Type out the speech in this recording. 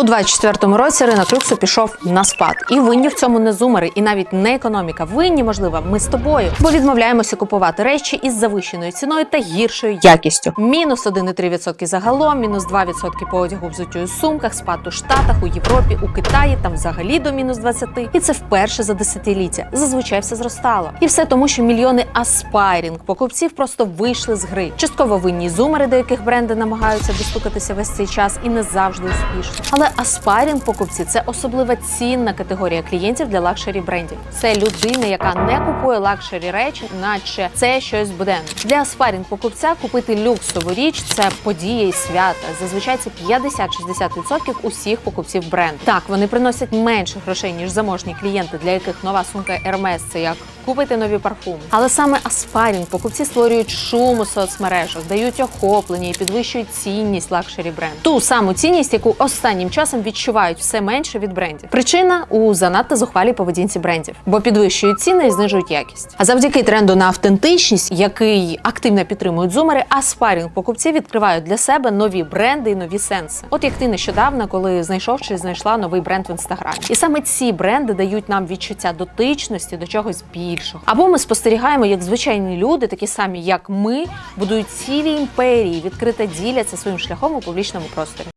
У 24-му році ринок люксу пішов на спад. І винні в цьому не зумери, і навіть не економіка. Винні, можливо, ми з тобою, бо відмовляємося купувати речі із завищеною ціною та гіршою якістю. Мінус 1,3% загалом, мінус 2% по одягу взуттю сумках, спад у Штатах, у Європі, у Китаї, там взагалі до мінус 20. І це вперше за десятиліття. Зазвичай все зростало. І все тому, що мільйони аспайрінг покупців просто вийшли з гри. Частково винні зумери, до яких бренди намагаються достукатися весь цей час, і не завжди успішно. Але аспайрінг покупці це особлива цінна категорія клієнтів для лакшері брендів. Це людина, яка не купує лакшері речі, наче це щось буденне. Для аспайрінг покупця купити люксову річ це подія і свята. Зазвичай це 50-60% усіх покупців бренду. Так, вони приносять менше грошей ніж заможні клієнти, для яких нова сумка Hermes – це як купити нові парфуми. Але саме аспайрінг покупці створюють шум у соцмережах, дають охоплення і підвищують цінність лакшері бренду. Ту саму цінність, яку останнім часом відчувають все менше від брендів. Причина у занадто зухвалій поведінці брендів, бо підвищують ціни і знижують якість. А завдяки тренду на автентичність, який активно підтримують зумери, аспайрінг покупці відкривають для себе нові бренди і нові сенси. От як ти нещодавно, коли знайшов чи знайшла новий бренд в інстаграмі, і саме ці бренди дають нам відчуття дотичності до чогось більшого. Або ми спостерігаємо, як звичайні люди, такі самі як ми, будують цілі імперії, відкрито діляться своїм шляхом у публічному просторі.